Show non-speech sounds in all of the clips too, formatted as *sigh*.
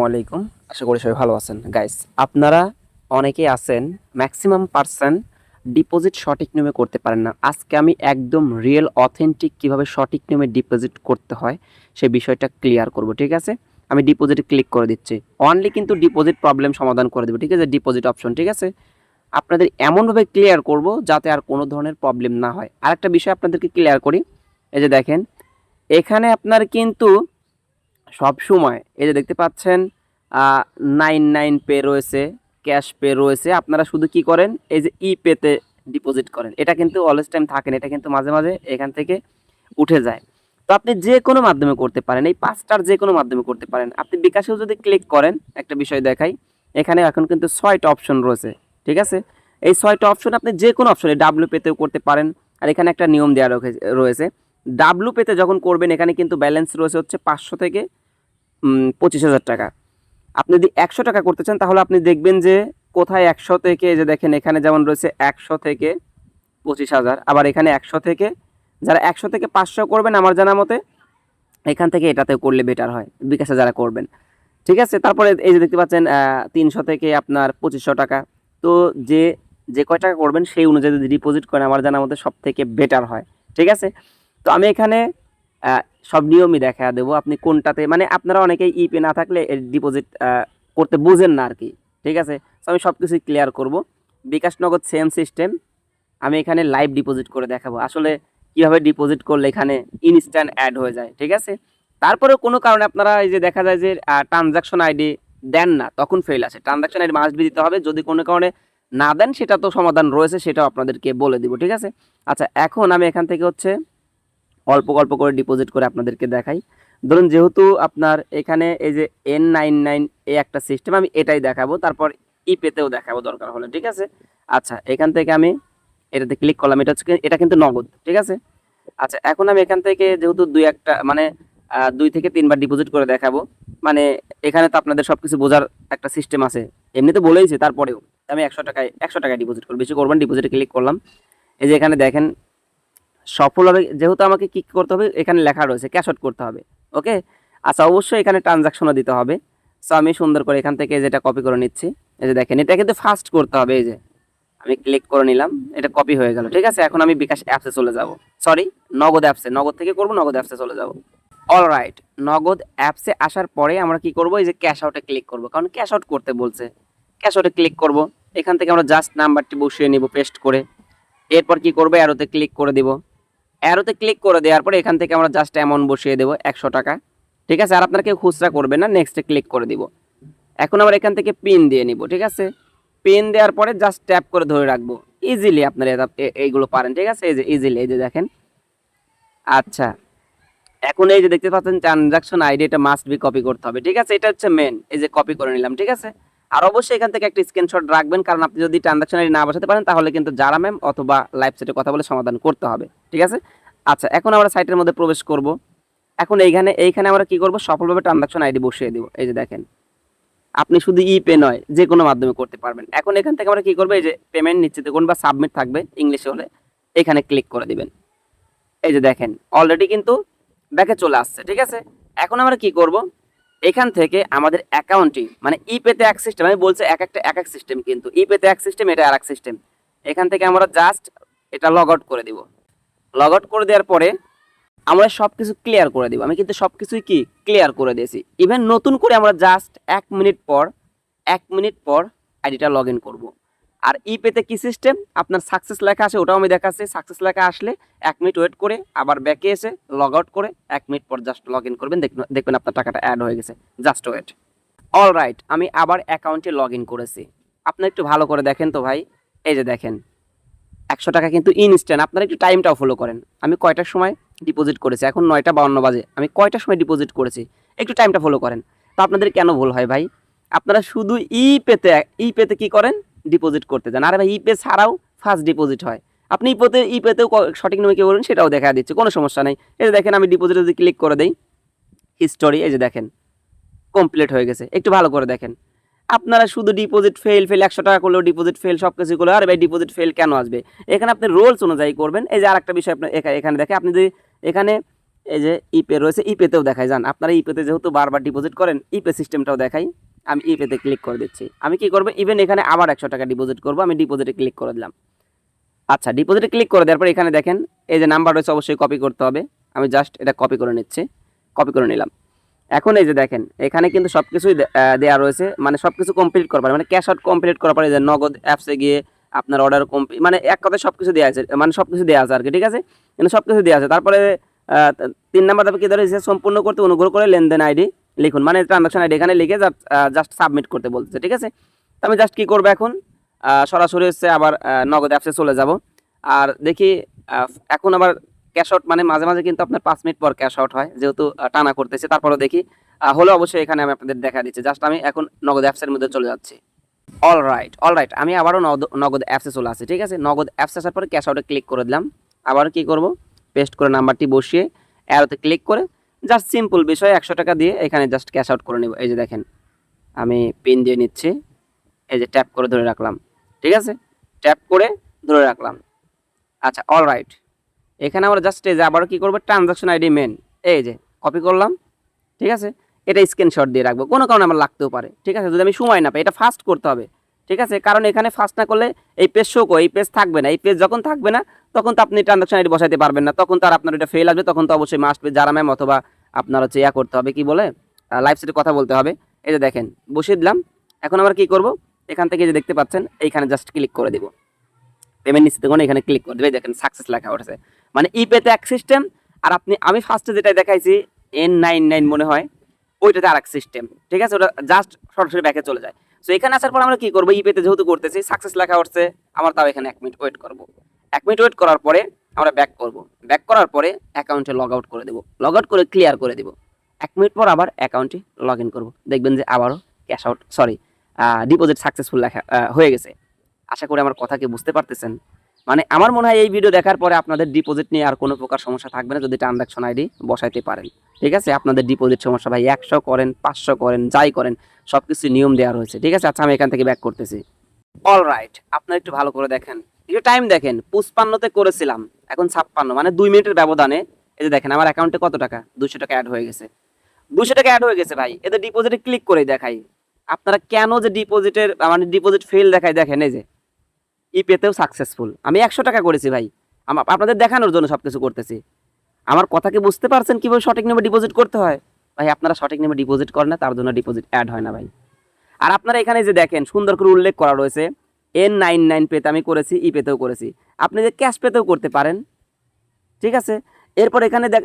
আসসালামু আলাইকুম। আশা করি সবাই ভালো আছেন। গাইস আপনারা অনেকেই আছেন ম্যাক্সিমাম পার্সন ডিপোজিট সঠিক নিয়মে করতে পারেন না। আজকে আমি একদম রিয়েল অথেন্টিক কীভাবে সঠিক নিয়মে ডিপোজিট করতে হয় সেই বিষয়টা ক্লিয়ার করব, ঠিক আছে? আমি ডিপোজিটে ক্লিক করে দিচ্ছি। অনলি কিন্তু ডিপোজিট প্রবলেম সমাধান করে দেবো, ঠিক আছে? ডিপোজিট অপশন ঠিক আছে? আপনাদের এমনভাবে ক্লিয়ার করব যাতে আর কোনো ধরনের প্রবলেম না হয়। আরেকটা বিষয় আপনাদেরকে ক্লিয়ার করি। এই যে দেখেন, এখানে আপনার কিন্তু সব সময়। এই যে দেখতে পাচ্ছেন নাইন নাইন পে রয়েছে, ক্যাশ পে রয়েছে। আপনারা শুধু কি করেন? এই যে ই পেতে ডিপোজিট করেন। এটা কিন্তু অলওয়েজ টাইম থাকে না, এটা কিন্তু মাঝে মাঝে এখান থেকে উঠে যায়। তো আপনি যে কোনো মাধ্যমে করতে পারেন, এই পাঁচটার যে কোনো মাধ্যমে করতে পারেন। আপনি বিকাশেও যদি ক্লিক করেন, একটা বিষয় দেখাই, এখানে এখন কিন্তু ছয়টা অপশন রয়েছে, ঠিক আছে? এই ছয়টা অপশন আপনি যে কোনো অপশনে ডাব্লিউ পেতেও করতে পারেন। আর এখানে একটা নিয়ম দেওয়া রয়েছে- ডাব্লু পেতে যখন করবেন, এখানে কিন্তু ব্যালেন্স রয়েছে হচ্ছে পাঁচশো থেকে পঁচিশ হাজার টাকা। আপনি যদি একশো টাকা করতে চান, তাহলে আপনি দেখবেন যে কোথায় একশো থেকে যে দেখেন এখানে যেমন রয়েছে একশো থেকে পঁচিশ হাজার, আবার এখানে একশো থেকে, যারা একশো থেকে পাঁচশো করবেন আমার জানা মতে, এখান থেকে এটাতে করলে বেটার হয়, বিকাশে যারা করবেন। ঠিক আছে? তারপরে এই যে দেখতে পাচ্ছেন তিনশো থেকে আপনার পঁচিশশো টাকা। তো যে যে কয় টাকা করবেন সেই অনুযায়ী যদি ডিপোজিট করেন, আমার জানা মতে সব থেকে বেটার হয়। ঠিক আছে? তো আমি এখানে সব নিয়মই দেখা দেবো। আপনি কোনটাতে মানে আপনারা অনেকেই ইপে না থাকলে ডিপোজিট করতে বুঝেন না আর কি ঠিক আছে? তো আমি সব কিছুই ক্লিয়ার করব। বিকাশ নগদ সেম সিস্টেম আমি এখানে লাইভ ডিপোজিট করে দেখাবো। আসলে কীভাবে ডিপোজিট করলে এখানে ইনস্ট্যান্ট অ্যাড হয়ে যায়। ঠিক আছে? তারপরেও কোনো কারণে আপনারা এই যে দেখা যায় যে ট্রানজাকশন আইডি দেন না, তখন ফেল আসে ট্রানজাকশন আইডি মাস্ট বি দিতে হবে। যদি কোনো কারণে না দেন, সেটা তো সমাধান রয়েছে, সেটাও আপনাদেরকে বলে দিব। ঠিক আছে? আচ্ছা এখন আমি এখান থেকে হচ্ছে অল্প অল্প করে ডিপোজিট করে আপনাদেরকে দেখাই। ধরুন যেহেতু আপনার এখানে এই যে এন নাইন নাইন এ একটা সিস্টেম আমি এটাই দেখাবো, তারপর ই পেতেও দেখাবো দরকার হলে, ঠিক আছে? আচ্ছা এখান থেকে আমি এটাতে ক্লিক করলাম, এটা হচ্ছে এটা কিন্তু নগদ, ঠিক আছে? আচ্ছা এখন আমি এখান থেকে যেহেতু দুই একটা মানে দুই থেকে তিনবার ডিপোজিট করে দেখাবো মানে এখানে তো আপনাদের সব কিছু বোঝার একটা সিস্টেম আছে। এমনিতে বলেইছে, তারপরেও আমি একশো টাকায় একশো টাকায় ডিপোজিট করব, বেশি করবেন ডিপোজিটে ক্লিক করলাম। এই যে এখানে দেখেন সফল হবে যেহেতু আমাকে কি করতে হবে, এখানে লেখা রয়েছে ক্যাশ আউট করতে হবে ওকে আচ্ছা অবশ্যই এখানে ট্রানজাকশনও দিতে হবে। সো আমি সুন্দর করে এখান থেকে যেটা কপি করে নিচ্ছি, এই যে দেখেন, এটা কিন্তু ফাস্ট করতে হবে, এই যে। আমি ক্লিক করে নিলাম, এটা কপি হয়ে গেল, ঠিক আছে? এখন আমি বিকাশ অ্যাপসে চলে যাব। সরি নগদ অ্যাপসে নগদ থেকে করব, নগদ অ্যাপসে চলে যাব। অল রাইট নগদ অ্যাপসে আসার পরে আমরা কি করব, এই যে ক্যাশ আউটে ক্লিক করব, কারণ ক্যাশ আউট করতে বলছে। ক্যাশ আউটে ক্লিক করব, এখান থেকে আমরা জাস্ট নাম্বারটি বসিয়ে নিব পেস্ট করে। এরপর কি করব অ্যারোতে ক্লিক করে দিব। অ্যারোতে ক্লিক করে দেওয়ার পরে এখান থেকে আমরা জাস্ট অ্যামাউন্ট বসিয়ে দেবো একশো টাকা। ঠিক আছে? আর আপনার কেউ খুচরা করবে না নেক্সটে ক্লিক করে দিব। এখন আমরা এখান থেকে পিন দিয়ে নিব, ঠিক আছে? পিন দেওয়ার পরে জাস্ট ট্যাপ করে ধরে রাখব। ইজিলি আপনারা এইগুলো পারেন, ঠিক আছে? এই যে ইজিলি এই যে দেখেন। আচ্ছা। এখন এই যে দেখতে পাচ্ছেন ট্রানজাকশন আইডি এটা মাস্ট বি কপি করতে হবে, ঠিক আছে? এটা হচ্ছে মেন এই যে কপি করে নিলাম, ঠিক আছে? আর অবশ্যই এখান থেকে একটা স্ক্রিনশট রাখবেন, কারণ আপনি যদি ট্রানজাকশন আইডি না বসাতে পারেন, তাহলে কিন্তু যারা ম্যাম অথবা লাইভ সেটে কথা বলে সমাধান করতে হবে, ঠিক আছে? আচ্ছা এখন আমরা সাইটের মধ্যে প্রবেশ করব। এখন এইখানে এইখানে আমরা কি করব? সফলভাবে ট্রানজাকশন আইডি বসিয়ে দিব। এই যে দেখেন, আপনি শুধু ই পে নয় যে কোনো মাধ্যমে করতে পারবেন। এখন এখান থেকে আমরা কি করব? এই যে পেমেন্ট নিশ্চিত কোন বা সাবমিট থাকবে ইংলিশে হলে, এখানে ক্লিক করে দিবেন। এই যে দেখেন অলরেডি কিন্তু ব্যাকে চলে আসছে, ঠিক আছে? এখন আমরা কি করব? এখান থেকে আমাদের অ্যাকাউন্টটি মানে ই পেতে এক সিস্টেম আমি বলছি এক একটা, এক এক সিস্টেম কিন্তু ই পেতে এক সিস্টেম এটা আর এক সিস্টেম এখান থেকে আমরা জাস্ট এটা লগ আউট করে দিব। লগ আউট করে দেওয়ার পরে আমরা সব কিছু ক্লিয়ার করে দিব। আমি কিন্তু সব কিছুই কি? ক্লিয়ার করে দিয়েছি। ইভেন নতুন করে আমরা জাস্ট এক মিনিট পর, এক মিনিট পর আইডিটা লগ ইন করব। আর ই পেতে কি সিস্টেম আপনার সাকসেস লেখা আছে, ওটাও আমি দেখাচ্ছি। সাকসেস লেখা আসলে এক মিনিট ওয়েট করে, আবার ব্যাকে এসে লগ আউট করে এক মিনিট পর জাস্ট লগ ইন করবেন। দেখবেন দেখবেন আপনার টাকাটা অ্যাড হয়ে গেছে। জাস্ট ওয়েট অল রাইট আমি আবার অ্যাকাউন্টে লগ ইন করেছি। আপনি একটু ভালো করে দেখেন তো ভাই। এই যে দেখেন, একশো টাকা কিন্তু ইনস্ট্যান্ট আপনারা একটু টাইমটাও ফলো করেন। আমি কয়টার সময় ডিপোজিট করেছি? এখন নয়টা বাউন্ন বাজে। আমি কয়টার সময় ডিপোজিট করেছি? একটু টাইমটা ফলো করেন। তো আপনাদের কেন ভুল হয় ভাই? আপনারা শুধু ই পেতে ই পেতে কি করেন? ডিপোজিট করতে যান আর ভাই, ই পে ছাড়াও ফার্স্ট ডিপোজিট হয়। আপনি ই পেতে, ই পেতেও সঠিক নিয়মে কি করবেন সেটাও দেখা দিচ্ছে, কোনো সমস্যা নেই। এই যে দেখেন, আমি ডিপোজিটে যদি ক্লিক করে দিই হিস্টোরি এই যে দেখেন কমপ্লিট হয়ে গেছে। একটু ভালো করে দেখেন। আপনারা শুধু ডিপোজিট ফেল ফেল একশো টাকা করলেও ডিপোজিট ফেল সব কিছু করলে আরে ভাই ডিপোজিট ফেল কেন আসবে? এখানে আপনি রোলস অনুযায়ী করবেন। এই যে আর একটা বিষয় আপনার এখানে দেখে আপনি যদি এখানে এই যে ইপে রয়েছে ইপেতেও দেখায় যান। আপনারা ইপেতে যেহেতু বারবার ডিপোজিট করেন ইপে সিস্টেমটাও দেখাই। আমি ইপেতে ক্লিক করে দিচ্ছি। আমি কি করব? ইভেন এখানে আবার একশো টাকা ডিপোজিট করব। আমি ডিপোজিটে ক্লিক করে দিলাম। আচ্ছা ডিপোজিটে ক্লিক করে দেওয়ার পর এখানে দেখেন, এই যে নাম্বার রয়েছে, অবশ্যই কপি করতে হবে। আমি জাস্ট এটা কপি করে নিচ্ছি। কপি করে নিলাম। এখন এই যে দেখেন, এখানে কিন্তু সব কিছুই দেওয়া রয়েছে। মানে সব কিছু কমপ্লিট করার মানে ক্যাশ আউট কমপ্লিট করার পরে যে নগদ অ্যাপসে গিয়ে আপনার অর্ডার কমপ্লিট মানে এক কথায় সব কিছু দেওয়া আছে। মানে সব কিছু দেওয়া আছে আর কি, ঠিক আছে? কিন্তু সব কিছু দেওয়া আছে। তারপরে তিন নাম্বার ধাপে কি ধরে? সম্পূর্ণ করতে অনুগ্রহ করে লেনদেন আইডি লিখুন। মানে ট্রানজাকশন আইডি এখানে লিখে জাস্ট সাবমিট করতে বলতেছে, ঠিক আছে? তো আমি জাস্ট কি করব এখন? সরাসরি হচ্ছে আবার নগদ অ্যাপসে চলে যাব। আর দেখি এখন আবার ক্যাশ আউট মানে মাঝে মাঝে কিন্তু আপনার পাঁচ মিনিট পর ক্যাশ আউট হয়, যেহেতু টানা করতেছে। তারপরে দেখি হলে অবশ্যই এখানে আমি আপনাদের দেখা দিচ্ছি। জাস্ট আমি এখন নগদ অ্যাপসের মধ্যে চলে যাচ্ছি। অল রাইট অল রাইট আমি আবারও নগদ- নগদ অ্যাপসে চলে আসছি, ঠিক আছে? নগদ অ্যাপসে আসার পরে ক্যাশ আউটে ক্লিক করে দিলাম। আবার কি করব? পেস্ট করে নাম্বারটি বসিয়ে অ্যারোতে ক্লিক করে জাস্ট সিম্পল বিষয়, একশো টাকা দিয়ে এখানে জাস্ট ক্যাশ আউট করে নেব। এই যে দেখেন, আমি পিন দিয়ে নিচ্ছি। এই যে ট্যাপ করে ধরে রাখলাম। ঠিক আছে? ট্যাপ করে ধরে রাখলাম। আচ্ছা অল রাইট এখানে আমরা জাস্ট এই যে আবারও কী করব? ট্রানজাকশন আইডি মেন এই যে কপি করলাম। ঠিক আছে? এটা স্ক্রিনশট দিয়ে রাখব। কোনো কারণে আমার লাগতেও পারে। ঠিক আছে? যদি আমি সময় না পাই, এটা ফাস্ট করতে হবে। ঠিক আছে? কারণ এখানে ফাস্ট না করলে এই পেজ শো এই পেজ থাকবে না। এই পেজ যখন থাকবে না, তখন তো আপনি ট্রানজাকশন আইডি বসাইতে পারবেন না। তখন তো আর আপনার এটা ফেল আসবে, তখন তো অবশ্যই মাস্ট পেজ যারা ম্যাম অথবা আপনার হচ্ছে ইয়া করতে হবে, কি বলে? লাইভ সেটে কথা বলতে হবে। এই যে দেখেন, বসিয়ে দিলাম। এখন আবার কি করব? এখান থেকে যে দেখতে পাচ্ছেন, এইখানে জাস্ট ক্লিক করে দিব। পেমেন্ট নিশ্চিত করে এখানে ক্লিক করে দেবে। দেখেন সাকসেস লেখা উঠেছে। মানে ই পেতে এক সিস্টেম আর আপনি, আমি ফার্স্টে যেটা দেখাইছি এন নাইন নাইন মনে হয়, ওইটাতে আর এক সিস্টেম ঠিক আছে? ওটা জাস্ট সরাসরি ব্যাকে চলে যায়। সো এখানে আসার পর আমরা কি করব? ই পেতে যেহেতু করতেছি সাকসেস লেখা উঠছে, আমার তাও এখানে এক মিনিট ওয়েট করব। এক মিনিট ওয়েট করার পরে আমরা ব্যাক করব। ব্যাক করার পরে অ্যাকাউন্টে লগ আউট করে দেবো। লগ আউট করে ক্লিয়ার করে দেবো। এক মিনিট পর আবার অ্যাকাউন্টে লগ ইন করব। দেখবেন যে আবারও cash out sorry deposit successful লেখা হয়ে গেছে। আশা করি আমার কথাকে বুঝতে পারতেছেন। মানে আমার মনে হয় এই ভিডিও দেখার পরে আপনাদের ডিপোজিট নিয়ে আর কোনো প্রকার সমস্যা থাকবে না যদি ট্রানজাকশন আইডি বসাইতে পারেন। ঠিক আছে? আপনাদের ডিপোজিট সমস্যা ভাই একশো করেন, পাঁচশো করেন, যাই করেন সব কিছু নিয়ম দেওয়া রয়েছে। ঠিক আছে? আচ্ছা আমি এখান থেকে ব্যাক করতেছি। অল রাইট আপনারা একটু ভালো করে দেখেন। একটু টাইম দেখেন। পুষ্পান্নতে করেছিলাম, এখন ছাপ্পান্ন। মানে দুই মিনিটের ব্যবধানে, এই যে দেখেন, আমার অ্যাকাউন্টে কত টাকা? দুশো টাকা অ্যাড হয়ে গেছে। দুশো টাকা অ্যাড হয়ে গেছে ভাই। এদের ডিপোজিটে ক্লিক করে দেখাই। আপনারা কেন যে ডিপোজিটের মানে ডিপোজিট ফেল দেখায় দেখেন, এই যে। ই পেতেও সাকসেসফুল আমি একশো টাকা করেছি ভাই। আপনাদের দেখানোর জন্য সব কিছু করতেছি। আমার কথা কি বুঝতে পারছেন কীভাবে সঠিক নিয়মে ডিপোজিট করতে হয়? ভাই, আপনারা সঠিক নিয়মে ডিপোজিট করেন না, তার জন্য ডিপোজিট অ্যাড হয় না ভাই। আর আপনারা এখানে যে দেখেন, সুন্দর করে উল্লেখ করা রয়েছে এন নাইন নাইন পেতে আমি করেছি ই পেতেও করেছি। আপনি যে ক্যাশ পেতেও করতে পারেন, ঠিক আছে? এরপর এখানে দেখ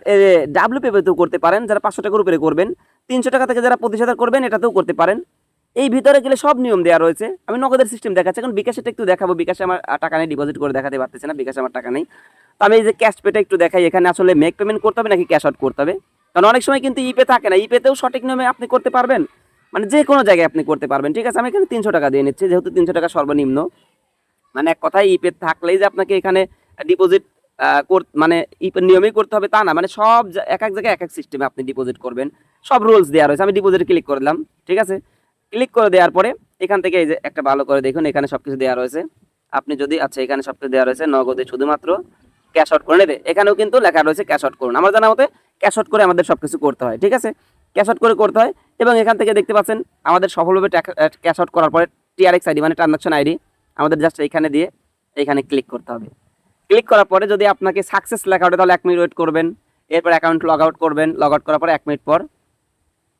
ডাব্লিউ পে পেতেও করতে পারেন, যারা পাঁচশো টাকার উপরে করবেন, তিনশো টাকা থেকে যারা হাজার করবেন, এটাতেও করতে পারেন। এই ভিতরে গেলে সব নিয়ম দেওয়া রয়েছে। আমি নগদের সিস্টেম দেখাচ্ছি। এখন বিকাশটা একটু দেখাবো। বিকাশে আমার টাকা নেই ডিপোজিট করে দেখাতে পারতেছে না। বিকাশে আমার টাকা নেই। তো আমি এই যে ক্যাশ পেটা একটু দেখাই। এখানে আসলে মেক পেমেন্ট করতে হবে নাকি ক্যাশ আউট করতে হবে? কারণ অনেক সময় কিন্তু ইপে থাকে না। ইপেতেও সঠিক নিয়মে আপনি করতে পারবেন। মানে যে কোনো জায়গায় আপনি করতে পারবেন। ঠিক আছে, আমি এখানে তিনশো টাকা দিয়ে নিচ্ছি। যেহেতু তিনশো টাকা সর্বনিম্ন। মানে এক কথায় ইপে থাকলেই যে আপনাকে এখানে ডিপোজিট মানে নিয়মেই করতে হবে তা না। মানে সব এক এক জায়গায় এক এক সিস্টেমে আপনি ডিপোজিট করবেন। সব রুলস দেওয়া রয়েছে। আমি ডিপোজিট ক্লিক করলাম ঠিক আছে? ক্লিক করে দেওয়ার পরে এখান থেকে এই যে একটা ভালো করে দেখুন, এখানে সব কিছু দেওয়া রয়েছে। আপনি যদি আচ্ছা এখানে সব কিছু দেওয়া রয়েছে, নগদে শুধুমাত্র ক্যাশ আউট করে নেবে। এখানেও কিন্তু লেখা রয়েছে ক্যাশ আউট করুন। আমার জানা মতে ক্যাশ আউট করে আমাদের সব কিছু করতে হয়, ঠিক আছে? ক্যাশ আউট করে করতে হয় এবং এখান থেকে দেখতে পাচ্ছেন, আমাদের সফলভাবে ক্যাশ আউট করার পরে টিআরএক্স আইডি মানে ট্রানজাকশন আইডি আমাদের জাস্ট এখানে দিয়ে এখানে ক্লিক করতে হবে। ক্লিক করার পরে যদি আপনাকে সাকসেস লেখা ওঠে, তাহলে এক মিনিট ওয়েট করবেন। এরপর অ্যাকাউন্ট লগ আউট করবেন। লগ আউট করার পরে এক মিনিট পর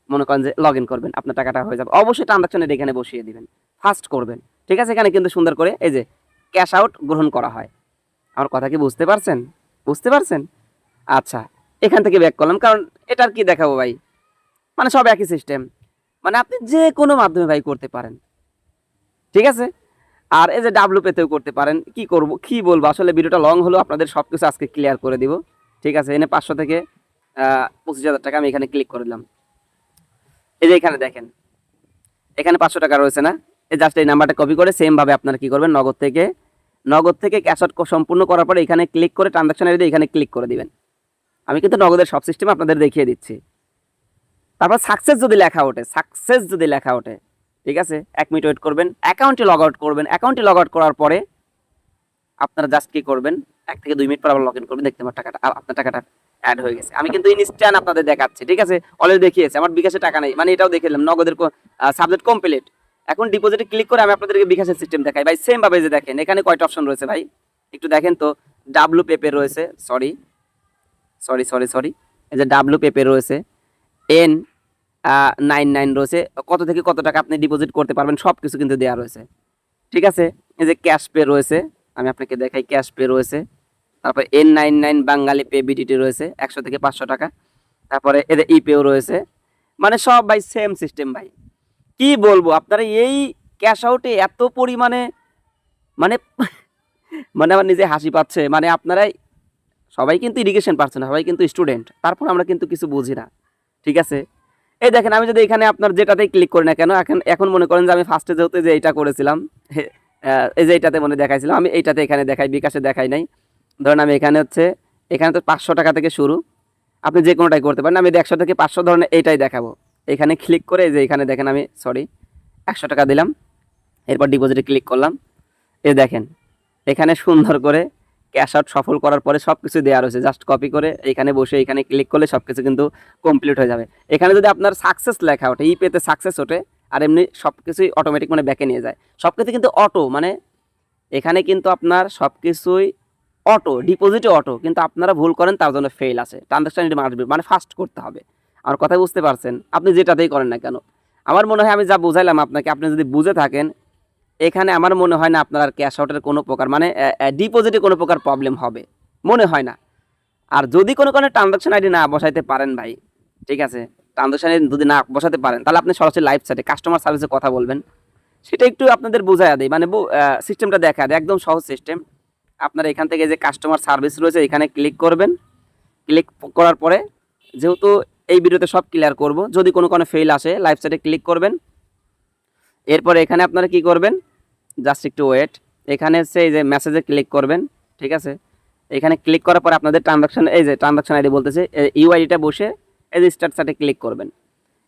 মনে করেন যে লগ ইন করবেন, আপনার টাকাটা হয়ে যাবে। অবশ্যই ট্রানজাকশনের এখানে বসিয়ে দিবেন ফার্স্ট করবেন। ঠিক আছে? এখানে কিন্তু সুন্দর করে এই যে ক্যাশ আউট গ্রহণ করা হয়। আমার কথা কি বুঝতে পারছেন? বুঝতে পারছেন? আচ্ছা এখান থেকে ব্যাক করলাম। কারণ এটার কি দেখাবো ভাই? মানে সব একই সিস্টেম মানে আপনি যে কোনো মাধ্যমে ভাই করতে পারেন। ঠিক আছে? আর এই যে ডাব্লু পেতেও করতে পারেন। কি করব, কি বলব? আসলে ভিডিওটা লং হলো আপনাদের সব কিছু আজকে ক্লিয়ার করে দিব। ঠিক আছে? এনে পাঁচশো থেকে পঁচিশ হাজার টাকা আমি এখানে ক্লিক করে দিলাম। এই যে এখানে দেখেন, এখানে পাঁচশো টাকা রয়েছে না? এই জাস্ট এই নাম্বারটা কপি করে সেম ভাবে আপনারা কি করবেন? নগদ থেকে নগদ থেকে ক্যাশ আউট সম্পূর্ণ করার পরে এখানে ক্লিক করে ট্রানজাকশন আইডি এখানে ক্লিক করে দিবেন। আমি কিন্তু নগদের সব সিস্টেম আপনাদের দেখিয়ে দিচ্ছি। তারপর সাকসেস যদি লেখা ওঠে সাকসেস যদি লেখা ওঠে, ঠিক আছে? এক মিনিট ওয়েট করবেন। অ্যাকাউন্টে লগ আউট করবেন। অ্যাকাউন্টে লগ আউট করার পরে আপনারা জাস্ট কি করবেন? এক থেকে দুই মিনিট পর আবার লগ ইন করবেন। দেখতে পাবেন টাকাটা। আপনার টাকাটা অ্যাড হয়ে গেছে। আমি কিন্তু ইনস্ট্যান্ট আপনাদের দেখাচ্ছি, ঠিক আছে? অলরেডি দেখিয়েছে, আমার বিকাশে টাকা নেই। মানে এটাও দেখে নগদের সাবজেক্ট কমপ্লিট এখন ডিপোজিটে ক্লিক করে আমি আপনাদেরকে বিকাশের সিস্টেম দেখাই। ভাই সেম ভাবে যে দেখেন, এখানে কয়টা অপশন রয়েছে ভাই। একটু দেখেন তো ডাব্লু পেপে রয়েছে সরি সরি সরি সরি এই যে ডাব্লু পেপে রয়েছে এন নাইন নাইন রয়েছে। কত থেকে কত টাকা আপনি ডিপোজিট করতে পারবেন সব কিছু কিন্তু দেওয়া রয়েছে। ঠিক আছে? এই যে ক্যাশ পে রয়েছে, আমি আপনাকে দেখাই ক্যাশ পে রয়েছে। তারপর N nine nine Bangali pay BDT রয়েছে, একশো থেকে পাঁচশো টাকা। তারপরে এদের ইপেও রয়েছে। মানে সব ভাই সেম সিস্টেম ভাই। কি বলব, আপনারা এই ক্যাশ আউটে এত পরিমাণে মানে *laughs* মানে আমার নিজে হাসি পাচ্ছে। মানে আপনারাই সবাই কিন্তু ইরিগেশন পারছে না, সবাই কিন্তু স্টুডেন্ট তারপর আমরা কিন্তু কিছু বুঝি না। ঠিক আছে? এই দেখেন, আমি যদি এখানে আপনার যেটাতেই ক্লিক করি না কেন, এখন এখন মনে করেন যে আমি ফার্স্টে যেহেতু যে এইটা করেছিলাম *laughs* এই যে এইটাতে মনে দেখাইছিলাম, আমি এইটাতে এখানে দেখাই, বিকাশে দেখাই নাই। ধরেন আমি এখানে হচ্ছে, এখানে তো পাঁচশো টাকা থেকে শুরু। আপনি যে কোনোটাই করতে পারেন, আমি একশো থেকে পাঁচশো ধরনের এইটাই দেখাবো। এখানে ক্লিক করে যে এখানে দেখেন আমি সরি একশো টাকা দিলাম। এরপর ডিপোজিটে ক্লিক করলাম। এ দেখেন, এখানে সুন্দর করে ক্যাশ আউট সফল করার পরে সব কিছু দেওয়া রয়েছে। জাস্ট কপি করে এখানে বসে, এখানে ক্লিক করলে সব কিছু কিন্তু কমপ্লিট হয়ে যাবে। এখানে যদি আপনার সাকসেস লেখা ওঠে, ই পেতে সাকসেস ওঠে, আর এমনি সব কিছুই অটোমেটিক মানে ব্যাকে নিয়ে যায়। সব কিছু কিন্তু অটো মানে এখানে কিন্তু আপনার সব কিছুই অটো ডিপোজিটে অটো কিন্তু আপনারা ভুল করেন, তার জন্য ফেল আছে। ট্রানজাকশন আসবে মানে ফাস্ট করতে হবে। আমার কথা বুঝতে পারছেন, আপনি যেটাতেই করেন না কেন। আমার মনে হয় আমি যা বুঝাইলাম আপনাকে, আপনি যদি বুঝে থাকেন, এখানে আমার মনে হয় না আপনার ক্যাশ আউটের কোনো প্রকার মানে ডিপোজিটে কোনো প্রকার প্রবলেম হবে। মনে হয় না। আর যদি কোনো কোনো ট্রানজাকশন আইডি না বসাইতে পারেন ভাই, ঠিক আছে? ট্রানজাকশন আইডি যদি না বসাতে পারেন, তাহলে আপনি সরাসরি লাইভ সাইটে কাস্টমার সার্ভিসে কথা বলবেন। সেটা একটু আপনাদের বোঝায় দেয় মানে সিস্টেমটা দেখা দেয়, একদম সহজ সিস্টেম আপনার এখান থেকে যে কাস্টমার সার্ভিস রয়েছে, এখানে ক্লিক করবেন। ক্লিক করার পরে যেহেতু এই ভিডিওতে সব ক্লিয়ার করব, যদি কোনো কোনো ফেল আসে লাইভ সাইটে ক্লিক করবেন। এরপর এখানে আপনারা কি করবেন? জাস্ট একটু ওয়েট এখানে হচ্ছে এই যে মেসেজে ক্লিক করবেন, ঠিক আছে? এখানে ক্লিক করার পরে আপনাদের ট্রানজাকশন এই যে ট্রানজাকশন আইডি বলতেছে ইউআইডিটা বসে এই যে স্টার্ট সাইটে ক্লিক করবেন।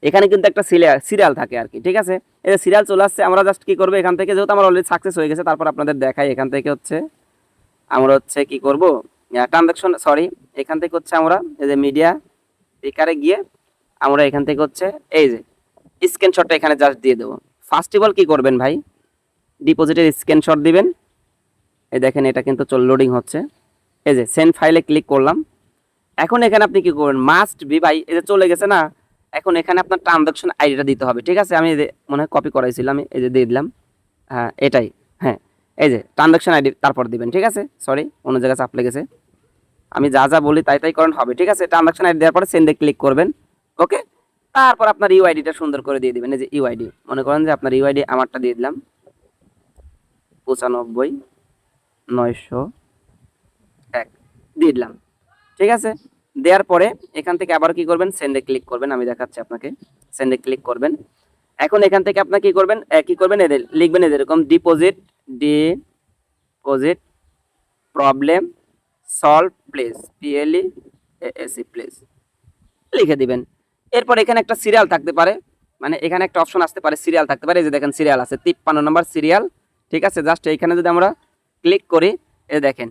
এখানে কিন্তু একটা সিরিয়াল সিরিয়াল থাকে আর কি ঠিক আছে? এই যে সিরিয়াল চলে আসছে, আমরা জাস্ট কি করব? এখান থেকে যেহেতু আমার অলরেডি সাকসেস হয়ে গেছে, তারপর আপনাদের দেখাই। এখান থেকে হচ্ছে আমরা হচ্ছে কি করব? ট্রানজাকশন সরি এখান থেকে হচ্ছে আমরা এই যে মিডিয়া স্পিকারে গিয়ে আমরা এখান থেকে হচ্ছে এই যে স্ক্রিনশটটা এখানে জাস্ট দিয়ে দেবো। ফার্স্ট অফ অল কী করবেন ভাই? ডিপোজিটের স্ক্রিনশট দিবেন। এই দেখেন, এটা কিন্তু চল লোডিং হচ্ছে। এই যে সেন্ড ফাইলে ক্লিক করলাম। এখন এখানে আপনি কি করবেন? মাস্ট বি ভাই, এই যে চলে গেছে না? এখন এখানে আপনার ট্রানজাকশন আইডিটা দিতে হবে, ঠিক আছে? আমি মনে হয় কপি করাইছিলাম এই যে দিয়ে দিলাম। হ্যাঁ এটাই। এই যে ট্রানজাকশন আইডি তারপর দিবেন, ঠিক আছে? সরি অন্য জায়গায় চাপ লেগেছে আমি যা যা বলি তাই তাই করেন, হবে, ঠিক আছে? ট্রানজাকশন আইডি দেওয়ার পরে সেন্ডে ক্লিক করবেন ওকে তারপর আপনার ইউআইডিটা সুন্দর করে দিয়ে দিবেন, এই যে ইউআইডি মনে করেন যে আপনার ইউআইডি আমারটা দিয়ে দিলাম। পঁচানব্বই নয়শো এক, দিয়ে দিলাম, ঠিক আছে? দেওয়ার পরে এখান থেকে আবার কি করবেন? সেন্ডে ক্লিক করবেন, আমি দেখাচ্ছি আপনাকে। সেন্ডে ক্লিক করবেন। এখন এখান থেকে আপনার কি করবেন? কি করবেন? এদের লিখবেন এদের এরকম deposit deposit problem solve please, PLE AC please. লিখে দিবেন। এরপর এখানে একটা সিরিয়াল থাকতে পারে। মানে এখানে একটা অপশন আসতে পারে, সিরিয়াল থাকতে পারে। এই যে দেখেন সিরিয়াল আছে, তিপ্পান্ন নম্বর সিরিয়াল, ঠিক আছে? জাস্ট এইখানে যদি আমরা ক্লিক করি এই দেখেন,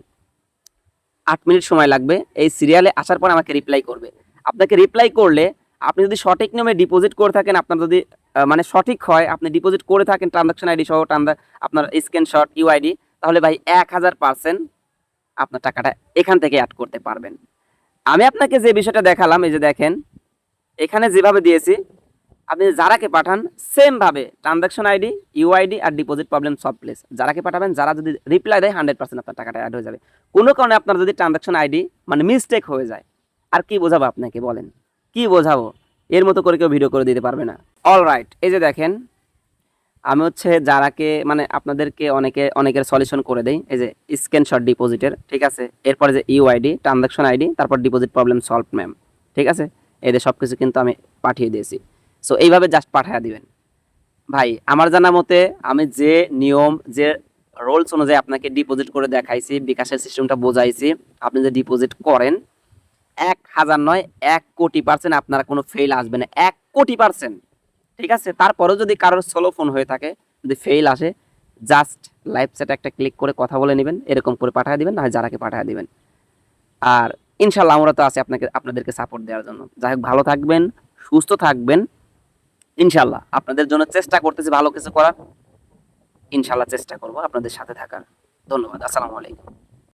আট মিনিট সময় লাগবে। এই সিরিয়ালে আসার পর আমাকে রিপ্লাই করবে। আপনাকে রিপ্লাই করলে আপনি যদি সঠিক নিয়মে ডিপোজিট করে থাকেন, আপনার যদি মানে সঠিক হয়, আপনি ডিপোজিট করে থাকেন ট্রানজাকশন আইডি সহ আপনার স্ক্রিনশট ইউআইডি তাহলে ভাই এক হাজার পার্সেন্ট আপনার টাকাটা এখান থেকে অ্যাড করতে পারবেন। আমি আপনাকে যে বিষয়টা দেখালাম, এই যে দেখেন, এখানে যেভাবে দিয়েছি, আপনি যারাকে পাঠান সেম ভাবে ট্রানজাকশন আইডি ইউআইডি আর ডিপোজিট প্রবলেম সব প্লেস যারাকে পাঠাবেন, যারা যদি রিপ্লাই দেয় হান্ড্রেড পার্সেন্ট আপনার টাকাটা অ্যাড হয়ে যাবে। কোনো কারণে আপনার যদি ট্রানজাকশন আইডি মানে মিস্টেক হয়ে যায়। আর কি বোঝাবো আপনাকে, বলেন। কি বোঝাবো? এর মতো করে কেউ ভিডিও করে দিতে পারবে না। অল রাইট এই যে দেখেন, আমি হচ্ছে যারাকে মানে আপনাদেরকে অনেকে, অনেকের সলিউশন করে দেই। এই যে স্ক্রিনশট ডিপোজিটের ঠিক আছে? এরপরে যে ইউআইডি ট্রানজাকশন আইডি তারপর ডিপোজিট প্রবলেম সলভ ম্যাম ঠিক আছে? এদের সব কিছু কিন্তু আমি পাঠিয়ে দিয়েছি। সো এইভাবে জাস্ট পাঠিয়ে দিবেন। ভাই, আমার জানা মতে আমি যে নিয়ম, যে রোলস অনুযায়ী আপনাকে ডিপোজিট করে দেখাইছি, বিকাশের সিস্টেমটা বোঝাইছি, আপনি যে ডিপোজিট করেন এক হাজার নয়, এক কোটি পার্সেন্ট আপনারা কোনো ফেল আসবে না। এক কোটি পার্সেন্ট ঠিক আছে? তারপরেও যদি কারোর সোলো ফোন হয়ে থাকে, যদি ফেল আসে জাস্ট লাইভ সেট একটা ক্লিক করে কথা বলে নেবেন, এরকম করে পাঠিয়ে দিবেন না যারাকে পাঠিয়ে দিবেন। আর ইনশাল্লাহ আমরা তো আছি আপনাকে, আপনাদেরকে সাপোর্ট দেওয়ার জন্য। যাই হোক, ভালো থাকবেন, সুস্থ থাকবেন। ইনশাল্লাহ আপনাদের জন্য চেষ্টা করতেছি ভালো কিছু করার। ইনশাল্লাহ চেষ্টা করব আপনাদের সাথে থাকার। ধন্যবাদ, আসসালামু আলাইকুম।